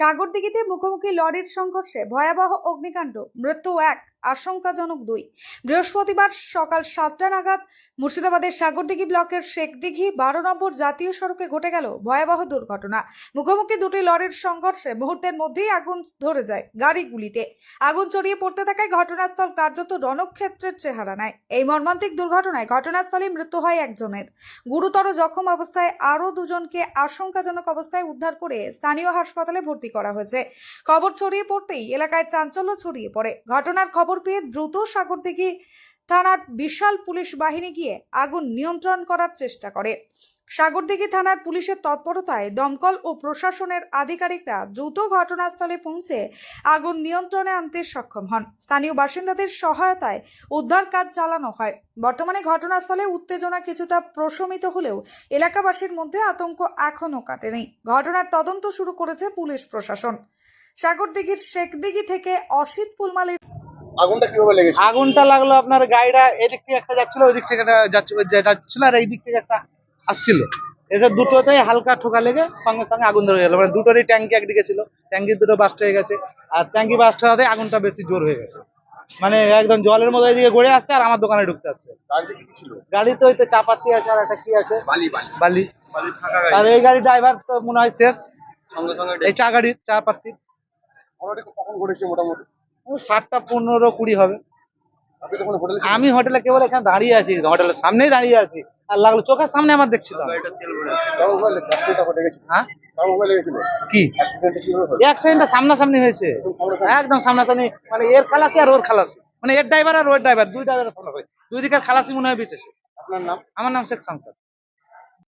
সাগরদিঘিতে মুখোমুখি লরির সংঘর্ষে ভয়াবহ অগ্নিকাণ্ড মৃত্যু এক। আশঙ্কাজনক দুই। বৃহস্পতিবার সকাল সাতটা নাগাদ মুর্শিদাবাদের সাগরদিঘি ব্লকের শেখদিঘি বারো নম্বর জাতীয় সড়কে ঘটে গেল ভয়াবহ দুর্ঘটনা। মুখোমুখি দুটি লরির সংঘর্ষে মুহূর্তের মধ্যেই আগুন ধরে যায় গাড়িগুলিতে। আগুন ছড়িয়ে পড়তে থাকায় ঘটনাস্থল কার্যত রণক্ষেত্রের চেহারা নেয় এই মর্মান্তিক দুর্ঘটনায় ঘটনাস্থলে মৃত্যু হয় একজনের। গুরুতর জখম অবস্থায় আরও দুজনকে আশঙ্কাজনক অবস্থায় উদ্ধার করে স্থানীয় হাসপাতালে ভর্তি করা হয়েছে। খবর ছড়িয়ে পড়তেই এলাকায় চাঞ্চল্য ছড়িয়ে পড়ে। ঘটনার খবর পেয়ে দ্রুত সাগরদিঘি থানার বিশাল পুলিশ বাহিনী গিয়ে আগুন নিয়ন্ত্রণ করার চেষ্টা করে। সাগরদিঘি থানার পুলিশের তৎপরতায় দমকল ও প্রশাসনের আধিকারিকরা দ্রুত ঘটনাস্থলে পৌঁছে আগুন নিয়ন্ত্রণে আনতে সক্ষম হন। স্থানীয় বাসিন্দাদের সহায়তায় উদ্ধার কাজ চালানো হয়। বর্তমানে ঘটনাস্থলে উত্তেজনা কিছুটা প্রশমিত হলেও এলাকাবাসীর মধ্যে আতঙ্ক এখনও কাটেনি। ঘটনার তদন্ত শুরু করেছে পুলিশ প্রশাসন। সাগরদিঘির শেখদিঘি থেকে অসিত পুলমালির আগুনটা কীভাবে লেগেছে? আগুনটা লাগল আপনার গাড়িটা এদিক থেকে একটা যাচ্ছিল ওই দিক থেকে একটা যাচ্ছিল আর এই দিক থেকে একটা আসছিল। এদের দুটোতেই হালকা ঠোকা লেগে সঙ্গে সঙ্গে আগুন ধরে গেল। মানে দুটোরই ট্যাঙ্কি একদিকে ছিল ট্যাঙ্কি দুটো বাস্ট হয়ে গেছে আর ট্যাঙ্কি বাস্ট হওয়াতে আগুনটা বেশি জোর হয়ে গেছে। মানে একদম জলের মতো এদিকে গড়ে আসছে আর আমার দোকানে ঢুকতে আসছে। গাড়িতে কি গাড়ি তো ওই তো চাপাতি আছে আর একটা কি আছে? বালি আর এই গাড়ি ড্রাইভার তো মনে হয় শেষ। সঙ্গে সঙ্গে এই চা গাড়ির চা কখন ঘটেছে মোটামুটি? সাতটা পনেরো কুড়ি হবে। আমি হোটেলে কেবল এখানে দাঁড়িয়ে আছি হোটেলের সামনেই দাঁড়িয়ে আছি। আর লাগল চোখের সামনে আমার দেখছি তো হ্যাঁ? কি? অ্যাক্সিডেন্টটা সামনাসামনি হয়েছে। একদম সামনাসামনি? মানে এর খালাসি আর ওর খালাসি। মানে এর ড্রাইভার আর ওর ড্রাইভার দুই হয় দুই দিকের খালাসি মনে হয় বেঁচেছে। আপনার নাম? আমার নাম শেখ সামসাদ